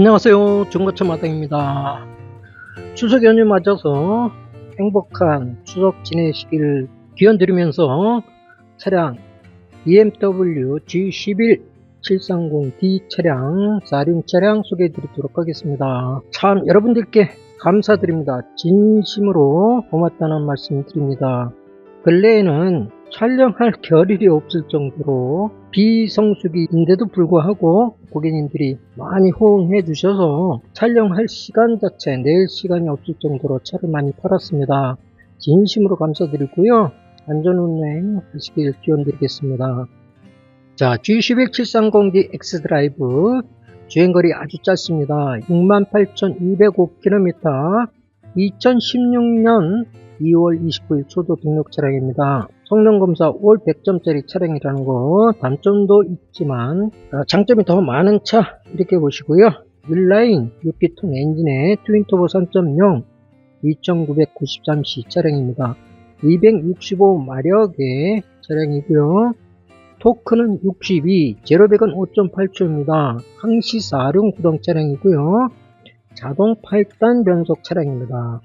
안녕하세요. 중고차 마당입니다. 추석 연휴 맞아서 행복한 추석 지내시길 기원드리면서 차량 BMW G11 730D 차량 4륜 차량 소개해 드리도록 하겠습니다. 참 여러분들께 감사드립니다. 진심으로 고맙다는 말씀 드립니다. 근래에는 촬영할 겨를이 없을 정도로 비성수기인데도 불구하고 고객님들이 많이 호응해 주셔서 촬영할 시간 자체 낼 시간이 없을 정도로 차를 많이 팔았습니다. 진심으로 감사드리고요. 안전운행 하시길 기원드리겠습니다. 자, G11 730D X드라이브 주행거리 아주 짧습니다. 68,205km 2016년 2월 29일 초도 등록 차량입니다. 성능검사 올 100점짜리 차량이라는 거 단점도 있지만 아, 장점이 더 많은 차 이렇게 보시고요. 윌라인 6기통 엔진의 트윈터보 3.0 2993C 차량입니다. 265마력의 차량이고요. 토크는 62, 제로백은 5.8초입니다. 항시 4륜 구동 차량이고요. 자동 8단 변속 차량입니다.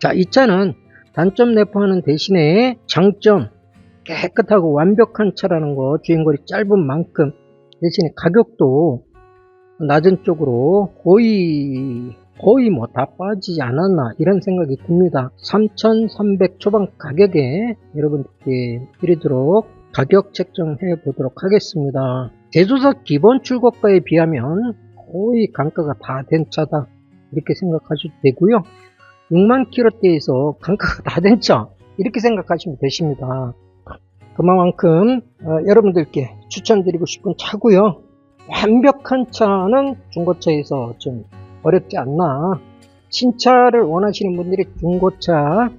자, 이 차는 단점 내포하는 대신에 장점 깨끗하고 완벽한 차라는 거 주행거리 짧은 만큼 대신에 가격도 낮은 쪽으로 거의 거의 뭐 다 빠지지 않았나 이런 생각이 듭니다. 3,300 초반 가격에 여러분들께 드리도록 가격 책정해 보도록 하겠습니다. 제조사 기본 출고가에 비하면 거의 단가가 다 된 차다. 이렇게 생각하셔도 되고요 6만 킬로대에서 단가가 다된차 이렇게 생각하시면 되십니다. 그만큼 어, 여러분들께 추천드리고 싶은 차고요. 완벽한 차는 중고차에서 좀 어렵지 않나. 신차를 원하시는 분들이 중고차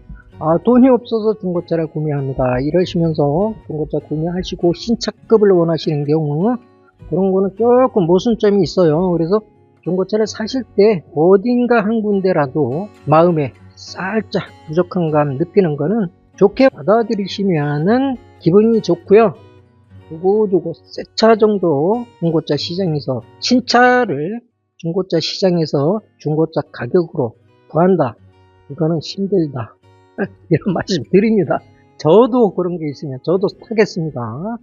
아, 돈이 없어서 중고차를 구매합니다. 이러시면서 중고차 구매하시고 신차급을 원하시는 경우 그런 거는 조금 모순점이 있어요. 그래서 중고차를 사실 때 어딘가 한 군데라도 마음에 살짝 부족한 감 느끼는 거는 좋게 받아들이시면은 기분이 좋고요. 두고두고 새 차 정도 중고차 시장에서 신차를 중고차 시장에서 중고차 가격으로 구한다. 이거는 힘들다. 이런 말씀 드립니다. 저도 그런 게 있으면 저도 타겠습니다.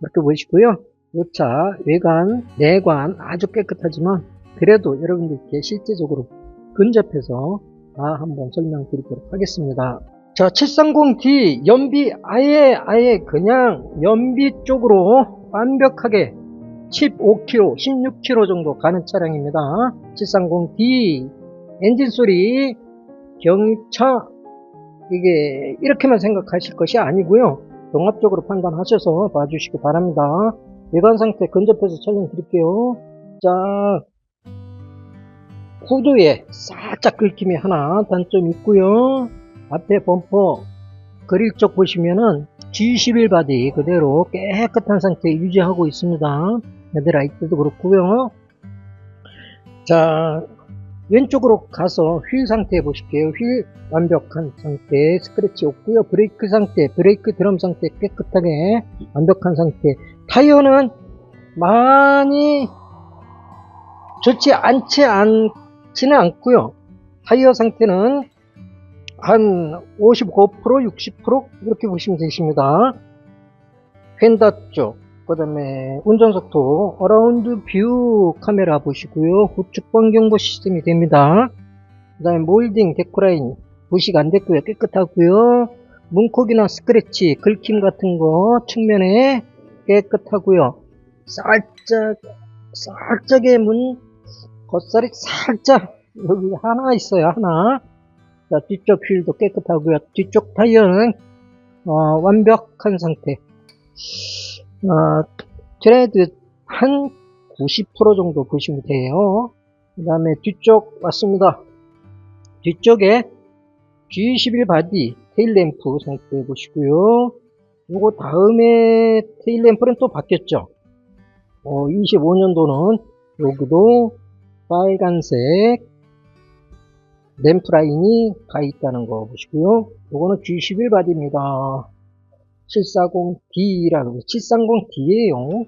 이렇게 보시고요. 이 차 외관, 내관 아주 깨끗하지만 그래도 여러분들께 실제적으로 근접해서 다 한번 설명드리도록 하겠습니다. 자, 730D 연비 아예 아예 그냥 연비 쪽으로 완벽하게 15km, 16km 정도 가는 차량입니다. 730D 엔진 소리 경차 이게 이렇게만 생각하실 것이 아니고요. 종합적으로 판단하셔서 봐주시기 바랍니다. 외관 상태 근접해서 설명 드릴게요. 자, 후드에 살짝 긁힘이 하나 단점이 있고요. 앞에 범퍼 그릴 쪽 보시면은 G11 바디 그대로 깨끗한 상태 유지하고 있습니다. 헤드라이트도 그렇고요. 자 왼쪽으로 가서 휠 상태 보실게요. 휠 완벽한 상태 스크래치 없고요. 브레이크 상태 브레이크 드럼 상태 깨끗하게 완벽한 상태 타이어는 많이 좋지 않지 않 지는 않고요. 타이어 상태는 한 55%, 60% 이렇게 보시면 되십니다. 펜다 쪽, 그 다음에 운전석도 어라운드 뷰 카메라 보시고요. 우측 방경보 시스템이 됩니다. 그 다음에 몰딩, 데코라인 부식 안 됐고요. 깨끗하고요. 문콕이나 스크래치, 긁힘 같은 거 측면에 깨끗하고요. 살짝, 살짝의 문 겉살이 살짝 여기 하나 있어요 하나. 자 뒤쪽 휠도 깨끗하고요. 뒤쪽 타이어는 어, 완벽한 상태. 어, 트레드 한 90% 정도 보시면 돼요. 그 다음에 뒤쪽 왔습니다. 뒤쪽에 G11 바디 테일램프 상태 보시고요. 요거 다음에 테일램프는 또 바뀌었죠. 어, 25년도는 여기도 빨간색 램프 라인이 가 있다는 거 보시고요. 이거는 G11 바디입니다. 740D라는 거 730D예요.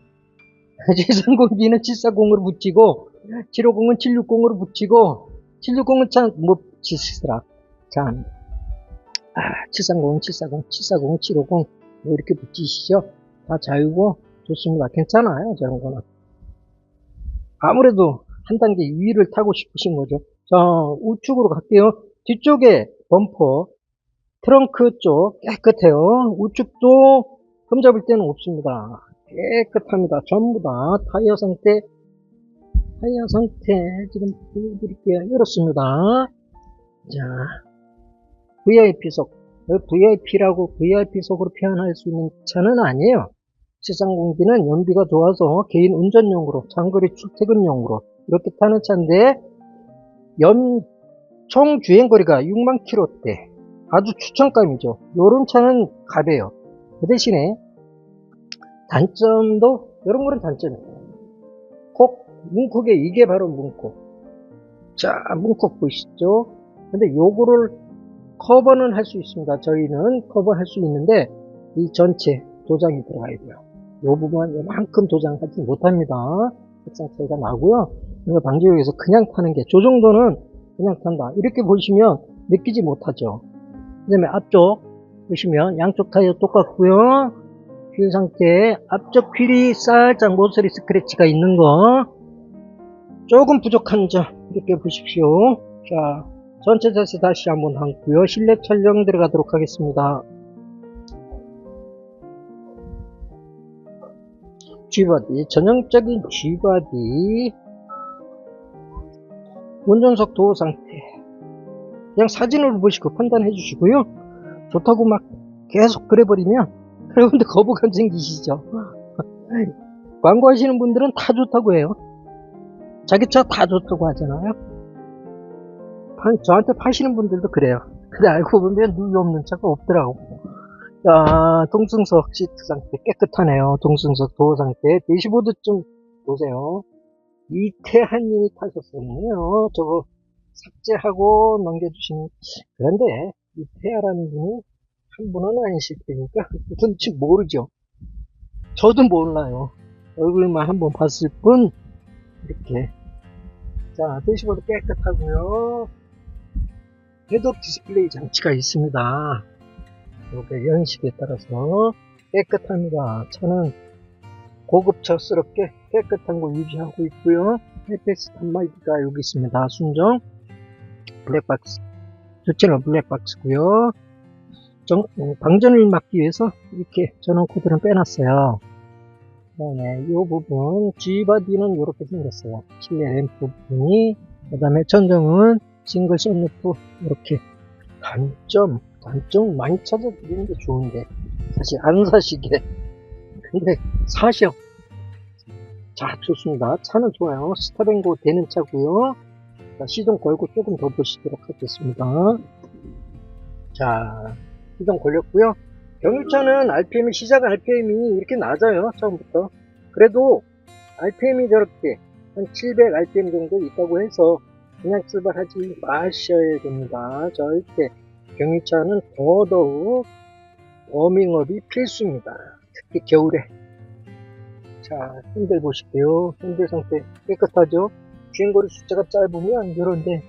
730D는 740으로 붙이고 750은 760으로 붙이고 760은 참뭐 붙이시더라. 참 아, 730은 740, 740은 750 뭐 이렇게 붙이시죠. 다 자유고 좋습니다. 괜찮아요. 저런 거는. 아무래도 한 단계 위를 타고 싶으신 거죠. 자, 우측으로 갈게요. 뒤쪽에 범퍼, 트렁크 쪽 깨끗해요. 우측도 흠잡을 데는 없습니다. 깨끗합니다. 전부 다 타이어 상태, 타이어 상태 지금 보여드릴게요. 이렇습니다. 자, VIP석, VIP라고 VIP석으로 표현할 수 있는 차는 아니에요. 730B는 연비가 좋아서 개인 운전용으로, 장거리 출퇴근용으로 이렇게 타는 차인데 연, 총 주행거리가 6만 킬로대 아주 추천감이죠. 요런 차는 가벼요. 그 대신에 단점도 이런 거는 단점이에요. 콕 문콕에 이게 바로 문콕. 자 문콕 보이시죠? 근데 요거를 커버는 할 수 있습니다. 저희는 커버할 수 있는데 이 전체 도장이 들어가야 돼요. 요 부분 요만큼 도장하지 못합니다. 색상 차이가 나고요. 이거 방지용에서 그냥 타는 게 저 정도는 그냥 탄다. 이렇게 보시면 느끼지 못하죠. 그 다음에 앞쪽 보시면 양쪽 타이어 똑같고요. 휠 상태 앞쪽 휠이 살짝 모서리 스크래치가 있는 거 조금 부족한 점 이렇게 보십시오. 자 전체 자세 다시 한번 담고요. 실내 촬영 들어가도록 하겠습니다. G바디 전형적인 G바디 운전석 도어 상태. 그냥 사진으로 보시고 판단해 주시고요. 좋다고 막 계속 그래버리면 여러분들 거부감 생기시죠. 광고하시는 분들은 다 좋다고 해요. 자기 차 다 좋다고 하잖아요. 파- 저한테 파시는 분들도 그래요. 근데 알고 보면 누이 없는 차가 없더라고. 자 동승석 시트 상태 깨끗하네요. 동승석 도어 상태. 대시보드 좀 보세요 이태한님이 타셨었네요. 저거 삭제하고 넘겨주신 그런데 이태하라는 분이 한 분은 아니실 테니까 누군지 모르죠. 저도 몰라요. 얼굴만 한번 봤을 뿐 이렇게 자 대시보드 깨끗하고요. 헤드업 디스플레이 장치가 있습니다. 이렇게 연식에 따라서 깨끗합니다. 차는 고급차스럽게 깨끗한 거 유지하고 있고요. 헬페스 단말기가 여기 있습니다. 순정 블랙박스 주체는 블랙박스고요. 정- 어, 방전을 막기 위해서 이렇게 전원 코드를 빼놨어요. 그다음에 이 부분 G바디는 이렇게 생겼어요. 실내 램프 부분이 그다음에 천정은 싱글 썬루프 이렇게 단점 단점 많이 찾아드리는 게 좋은데 사실 안 사시게 근데 사셔. 자, 좋습니다. 차는 좋아요. 스타뱅고 되는 차고요. 자, 시동 걸고 조금 더 보시도록 하겠습니다. 자, 시동 걸렸고요. 경유차는 RPM이 시작 RPM이 이렇게 낮아요. 처음부터. 그래도 RPM이 저렇게 한 700 RPM 정도 있다고 해서 그냥 출발하지 마셔야 됩니다. 절대 경유차는 더더욱 워밍업이 필수입니다. 특히 겨울에. 자, 핸들 보실게요. 핸들 상태 깨끗하죠? 주행거리 숫자가 짧으면 이런데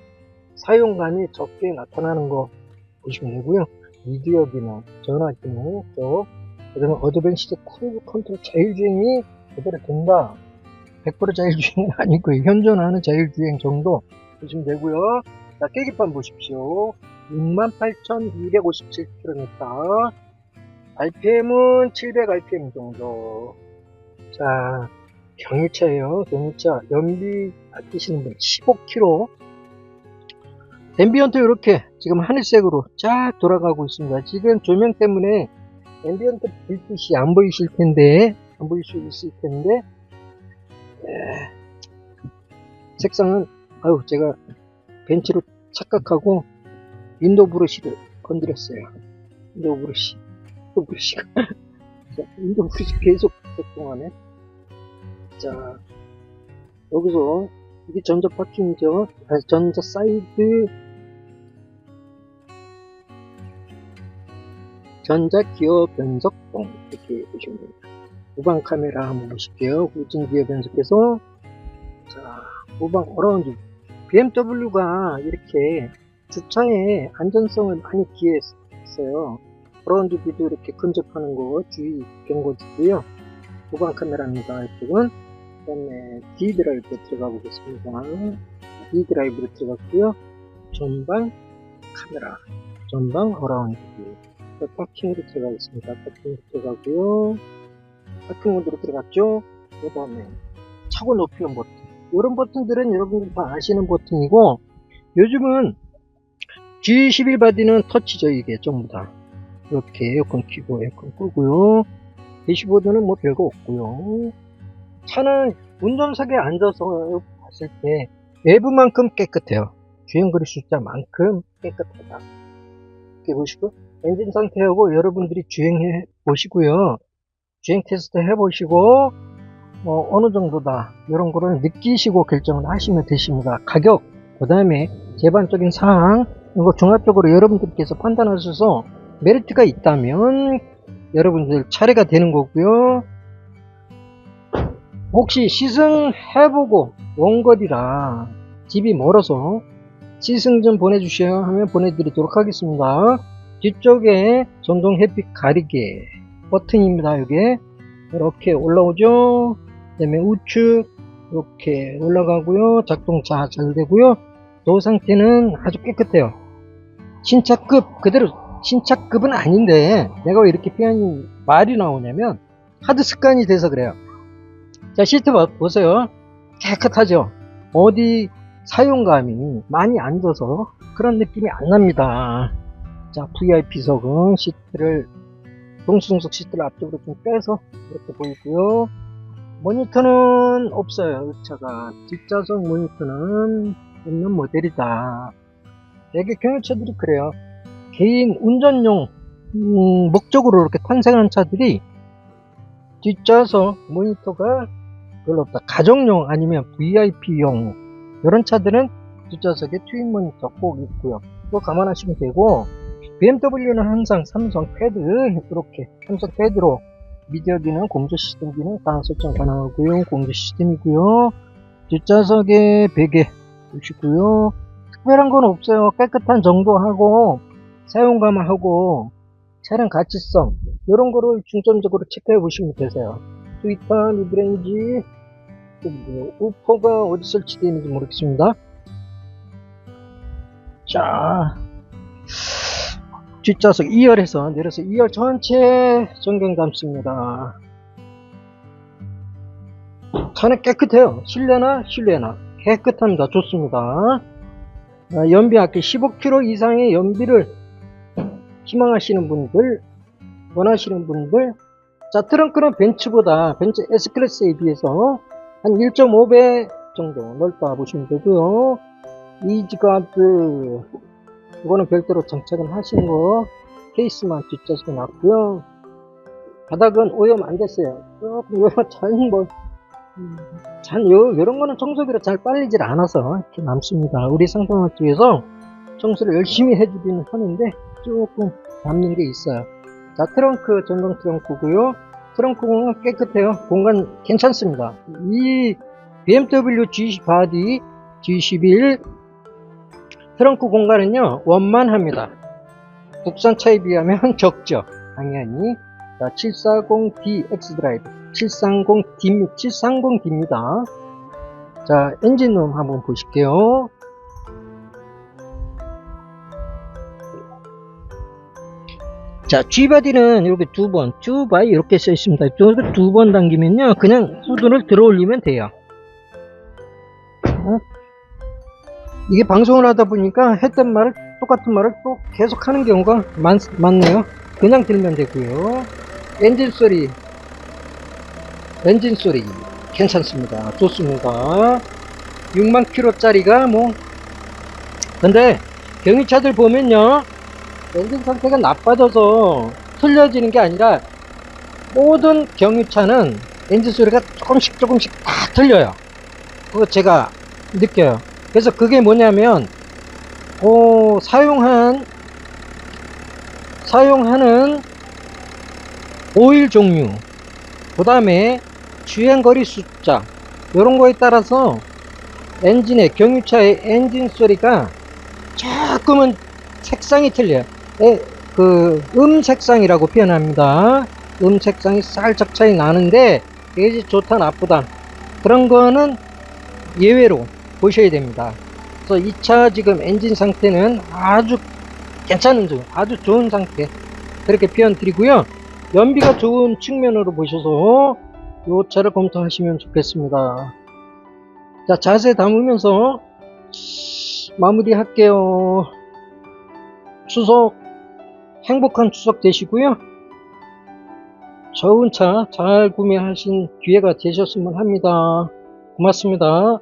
사용감이 적게 나타나는 거 보시면 되고요. 미디어 기능, 전화 기능, 또, 그 다음에 어드밴시드 크루즈 컨트롤 자율주행이 그대로 된다. 100% 자율주행은 아니고요. 현존하는 자율주행 정도 보시면 되고요. 자, 계기판 보십시오. 68,257km. RPM은 700 RPM 정도. 자, 경유차예요. 경유차. 연비 아끼시는 분 15km. 앰비언트 이렇게 지금 하늘색으로 쫙 돌아가고 있습니다. 지금 조명 때문에 앰비언트 불빛이 안 보이실 텐데, 안 보일 수 있을 텐데, 에, 색상은, 아유, 제가 벤치로 착각하고 윈도우 브러쉬를 건드렸어요. 윈도우 브러쉬. 윈도우 브러쉬가. 자, 윈도우 브러쉬 계속 작동하네. 자, 여기서 이게 전자 파킹이죠. 아, 전자 사이드 전자 기어 변속동 이렇게 보시면 됩니다. 후방 카메라 한번 보실게요. 후진 기어 변속해서 자 후방 어라운드 BMW가 이렇게 주차에 안전성을 많이 기여했어요. 어라운드 뷰도 이렇게 근접하는 거 주의 경고 주고요. 후방 카메라입니다. 이쪽은 그다음에 D 드라이브 들어가 보겠습니다. D 드라이브로 들어갔고요. 전방 카메라, 전방 어라운드 뷰. 파킹으로 들어가겠습니다. 파킹으로 들어가고요. 파킹 모드로 들어갔죠. 그 다음에 차고 높이는 버튼. 이런 버튼들은 여러분들 다 아시는 버튼이고 요즘은 G11 바디는 터치죠 이게 전부 다. 이렇게 에어컨 켜고 에어컨 끄고요. 대시보드는 뭐 별거 없고요. 차는 운전석에 앉아서 봤을 때 외부만큼 깨끗해요. 주행 그리 숫자만큼 깨끗하다. 이렇게 보시고 엔진 상태하고 여러분들이 주행해 보시고요. 주행 테스트 해보시고 어, 어느 정도다 이런 거를 느끼시고 결정을 하시면 되십니다. 가격 그 다음에 제반적인 사항 이거 종합적으로 여러분들께서 판단하셔서 메리트가 있다면 여러분들 차례가 되는 거고요. 혹시 시승해보고 원거리라 집이 멀어서 시승 좀 보내주셔야 하면 보내드리도록 하겠습니다. 뒤쪽에 전동 햇빛 가리개 버튼입니다. 이게 이렇게 올라오죠. 그 다음에 우측 이렇게 올라가고요. 작동 잘 되고요. 도어 상태는 아주 깨끗해요. 신차급 그대로 신차급은 아닌데 내가 왜 이렇게 표현이 말이 나오냐면 하드 습관이 돼서 그래요. 자 시트 봐- 보세요. 깨끗하죠. 어디 사용감이 많이 앉아서 그런 느낌이 안 납니다. 자 VIP석은 시트를 동승석 시트를 앞쪽으로 좀 빼서 이렇게 보이고요. 모니터는 없어요. 이 차가 뒷좌석 모니터는 없는 모델이다. 대개 경유차들이 그래요. 개인 운전용 음, 목적으로 이렇게 탄생한 차들이 뒷좌석 모니터가 별로 없다. 가정용 아니면 VIP용 이런 차들은 뒷좌석에 트윈 모니터 꼭 있고요. 그거 감안하시면 되고 BMW는 항상 삼성 패드 이렇게 삼성 패드로 미디어 기능, 공조 시스템 기능 다 설정 가능하고요. 공조 시스템이고요. 뒷좌석에 베개 보시고요. 특별한 건 없어요. 깨끗한 정도하고 사용감하고 차량 가치성 이런 거를 중점적으로 체크해 보시면 되세요. 미드레인지 또 뭐, 우퍼가 어디 설치되어 있는지 모르겠습니다. 자, 뒷좌석 2열에서 내려서 2열 전체 전경 담습니다. 차는 깨끗해요. 실내나 실내나 깨끗합니다. 좋습니다. 아, 연비 아껴 15km 이상의 연비를 희망하시는 분들, 원하시는 분들, 자 트렁크는 벤츠보다 벤츠 S클래스에 비해서 한 1.5배 정도 넓다 보시면 되고요. 이지가드 이거는 별도로 장착은 하신 거 케이스만 뒷좌석에 놨고요. 바닥은 오염 안 됐어요. 조금 오염 잘뭐 잘 요, 요런 거는 청소기로 잘 빨리질 않아서 이렇게 남습니다. 우리 상담원 쪽에서 청소를 열심히 해주기는 하는데 조금 남는 게 있어요. 자 트렁크 전동 트렁크고요. 트렁크 공간 깨끗해요. 공간 괜찮습니다. 이 BMW G 바디 G11 트렁크 공간은요 원만합니다. 국산 차에 비하면 적죠. 당연히 740D X 드라이브 730D 730D입니다. 자 엔진룸 한번 보실게요. 자 G바디는 이렇게 두 번, 두 바이 이렇게 써 있습니다. 이렇게 두 번 당기면요 그냥 후드를 들어 올리면 돼요. 어? 이게 방송을 하다 보니까 했던 말을 똑같은 말을 또 계속 하는 경우가 많, 많네요. 그냥 들면 되고요. 엔진 소리, 엔진 소리 괜찮습니다. 좋습니다. 6만 킬로짜리가 뭐 근데 경유차들 보면요 엔진 상태가 나빠져서 틀려지는 게 아니라 모든 경유차는 엔진 소리가 조금씩 조금씩 다 틀려요. 그거 제가 느껴요. 그래서 그게 뭐냐면 어, 사용한 사용하는 오일 종류 그 다음에 주행거리 숫자 이런 거에 따라서 엔진의 경유차의 엔진 소리가 조금은 색상이 틀려요. 에, 그, 음 색상이라고 표현합니다. 음 색상이 살짝 차이 나는데, 이게 좋다, 나쁘다. 그런 거는 예외로 보셔야 됩니다. 그래서 이차 지금 엔진 상태는 아주 괜찮은 중, 아주 좋은 상태. 그렇게 표현 드리고요. 연비가 좋은 측면으로 보셔서 이 차를 검토하시면 좋겠습니다. 자, 자세 담으면서 마무리 할게요. 추석, 행복한 추석 되시고요. 좋은 차 잘 구매하신 기회가 되셨으면 합니다. 고맙습니다.